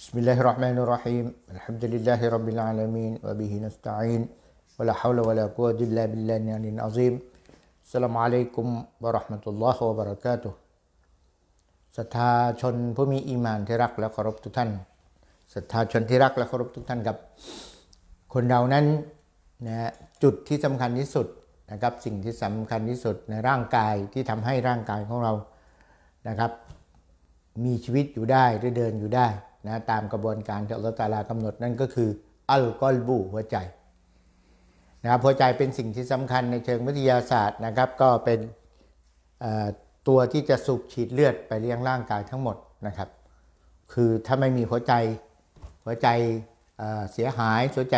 بسم الله الرحمن الرحيم الحمد لله رب العالمين وبه نستعين ولا حول ولا قوة إلا بالله العلي العظيم السلام عليكم ورحمة الله وبركاته ศรัทธาชนผู้มีอีหมานที่รักและเคารพทุกท่านศรัทธาชนที่รักและเคารพทุกท่านครับ คนเรานั้นนะฮะจุดที่สำคัญที่สุดนะครับสิ่งที่สำคัญที่สุดในร่างกายที่ทำให้ร่างกายของเรานะครับ มีชีวิตอยู่ได้หรือเดินอยู่ได้ นะตามกระบวนการที่อัลลอฮฺตาลากำหนดนั่นก็คืออัลกอลบูหัวใจนะครับหัวใจเป็นสิ่งที่สำคัญในเชิงวิทยาศาสตร์นะครับ ก็เป็นตัวที่จะสูบฉีดเลือดไปเลี้ยงร่างกายทั้งหมดนะครับ คือถ้าไม่มีหัวใจหัวใจเเสียหายหัวใจ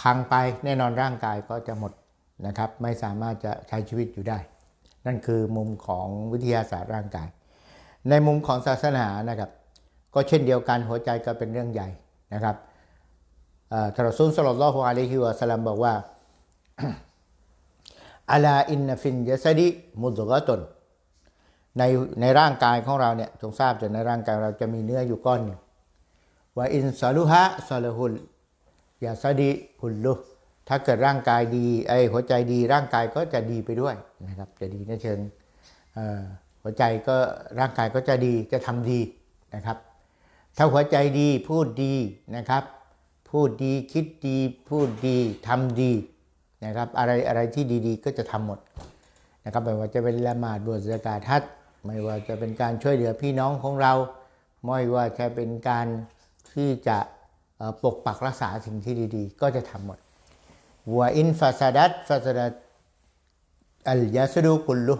พังไปแน่นอนร่างกายก็จะหมดนะครับ ไม่สามารถจะใช้ชีวิตอยู่ได้ นั่นคือมุมของวิทยาศาสตร์ร่างกาย ในมุมของศาสนานะครับ ก็เช่นเดียวกันหัวใจก็เป็นเรื่องใหญ่นะครับทารอซูลสลลลอฮุอะลัยฮิวะสัลลัมบอกว่าอาลาอินนฟินยะซดีมุดกะตนในในร่างกายของเราเนี่ยจงทราบจนในร่างกายเราจะมีเนื้ออยู่ก้อนหนึ่งว่าอินซาลุฮะซาลหุลยาซดีคุลลุถ้าเกิดร่างกายดีไอหัวใจดีร่างกายก็จะดีไปด้วยนะครับ จะดีในเชิงหัวใจก็ร่างกายก็จะดีจะทำดีนะครับ ถ้าหัวใจดีพูดดีนะครับ พูดดีคิดดี พูดดีทำดีนะครับอะไรอะไรที่ดีๆ ก็จะทำหมดนะครับไม่ว่าจะเป็นละหมาดบวชสกาทัดไม่ว่าจะเป็นการช่วยเหลือพี่น้องของเรา ไม่ว่าจะเป็นการที่จะปกปักรักษาสิ่งที่ดีๆ ก็จะทำหมดวอินฟาซาดัตฟาซาดัตอัลยาสดูกุลลุ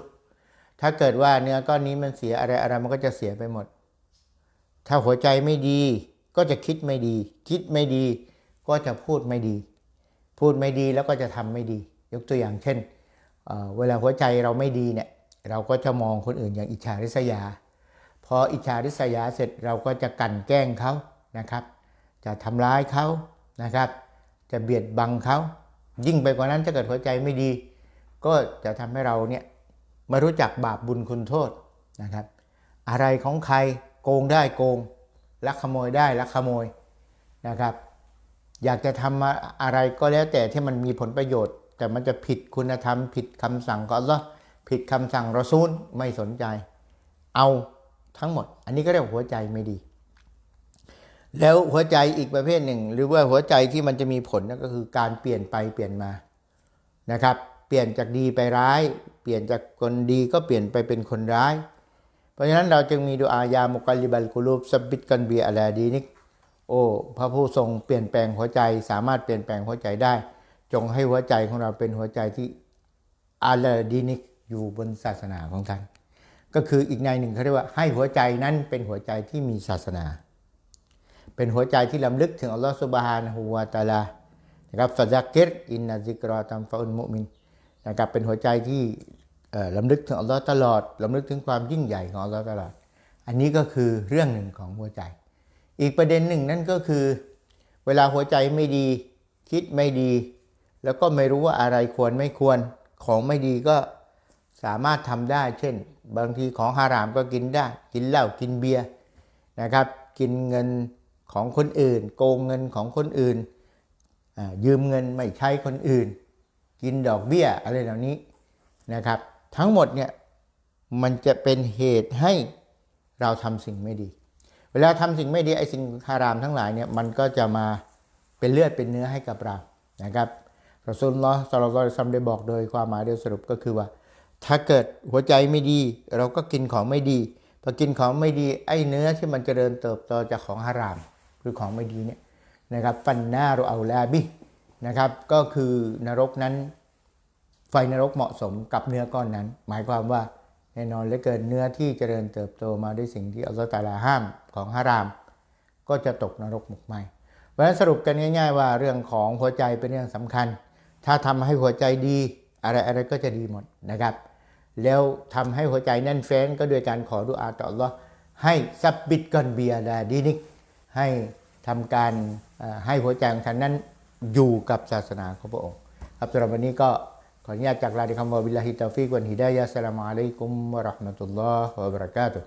ถ้าเกิดว่าเนื้อก้อนนี้มันเสียอะไรอะไรมันก็จะเสียไปหมด ถ้าหัวใจไม่ดี ก็จะคิดไม่ดี คิดไม่ดี ก็จะพูดไม่ดี พูดไม่ดีแล้วก็จะทำไม่ดี ยกตัวอย่างเช่นเเวลาหัวใจเราไม่ดีเนี่ยเราก็จะมองคนอื่นอย่างอิจฉาริษยา พออิจฉาริษยาเสร็จเราก็จะกันแกล้งเขานะครับ จะทำร้ายเขานะครับ จะเบียดบังเขายิ่งไปกว่านั้นถ้าเกิดหัวใจไม่ดี ก็จะทำให้เราเนี่ยไม่รู้จักบาปบุญคุณโทษนะครับ อะไรของใคร โกงได้โกงลักขโมยได้ลักขโมยนะครับ อยากจะทำอะไรก็แล้วแต่ที่มันมีผลประโยชน์ แต่มันจะผิดคุณธรรม ผิดคำสั่งก็แล้วผิดคำสั่งรอซูลไม่สนใจ เอาทั้งหมด อันนี้ก็เรียกว่าหัวใจไม่ดี แล้วหัวใจอีกประเภทหนึ่ง หรือว่าหัวใจที่มันจะมีผลนั่นก็คือการเปลี่ยนไปเปลี่ยนมานะครับ เปลี่ยนจากดีไปร้าย เปลี่ยนจากคนดีก็เปลี่ยนไปเป็นคนร้าย เพราะฉะนั้นเราจึงมีดูอายามุกัลิบัลกุลูบสบิดกันเบียอะไรดีนิกโอ้พระผู้ทรงเปลี่ยนแปลงหัวใจ สามารถเปลี่ยนแปลงหัวใจได้ จงให้หัวใจของเราเป็นหัวใจที่อาลาดีนิกอยู่บนศาสนาของท่าน ก็คืออีกในหนึ่งเขาเรียกว่าให้หัวใจนั้นเป็นหัวใจที่มีศาสนา เป็นหัวใจที่ลำลึกถึงอัลลอฮฺสุบฮานะฮูวาตาลานะครับฟาซักกิรอินนาซิกรอตัมฟาอุนมุมินนะครับเป็นหัวใจที่ ลำลึกถึงอัลลอฮ์ตลอดลำลึกถึงความยิ่งใหญ่ของอัลลอฮ์ตลอด อันนี้ก็คือเรื่องหนึ่งของหัวใจ อีกประเด็นหนึ่งนั่นก็คือ เวลาหัวใจไม่ดี คิดไม่ดี แล้วก็ไม่รู้ว่าอะไรควรไม่ควรของไม่ดีก็สามารถทำได้ เช่น บางทีของฮารามก็กินได้ กินเหล้ากินเบียร์นะครับ กินเงินของคนอื่น โกงเงินของคนอื่น ยืมเงินไม่ใช้คนอื่น กินดอกเบี้ยอะไรเหล่านี้นะครับ ทั้งหมดเนี่ยมันจะเป็นเหตุให้เราทำสิ่งไม่ดี เวลาทำสิ่งไม่ดีไอ้สิ่งฮารามทั้งหลายเนี่ยมันก็จะมาเป็นเลือดเป็นเนื้อให้กับเรานะครับรอซูลลอฮ์สลลัลลอฮุอะลัยฮิวะซัมได้บอกโดยความหมายโดยสรุปก็คือว่า ถ้าเกิดหัวใจไม่ดี เราก็กินของไม่ดีพอกินของไม่ดีไอ้เนื้อที่มันจเจริญเติบโตจากของฮารามคือของไม่ดีเนี่ยนะครับฟันหน้าเราเอาแลบินะครับก็คือนรกนั้น ไฟนรกเหมาะสมกับเนื้อก้อนนั้น หมายความว่าแน่นอนเหลือเกินเนื้อที่เจริญเติบโตมาด้วยสิ่งที่อัลลอฮฺตาลาห้ามของฮาราม ก็จะตกนรกหมกไหมเพราะฉะนั้นสรุปกันง่าย ๆ ว่าเรื่องของหัวใจเป็นเรื่องสำคัญ ถ้าทำให้หัวใจดีอะไรอะไรก็จะดีหมดนะครับ แล้วทำให้หัวใจแน่นแฟ้นก็โดยการขอดุอาต่ออัลลอฮ์ให้ซับบิดกอนเบียดาดีนิกให้ทำการให้หัวใจของท่านนั้นอยู่กับศาสนาของพระองค์ครับสำหรับวันนี้ก็ ขออนุญาตจากลาดิคำว่าบิลลาฮิตาฟิกวันฮิดายะสสลามุอะลัยกุมวะเราะห์มะตุลลอฮ์วะบะเราะกาตุฮ์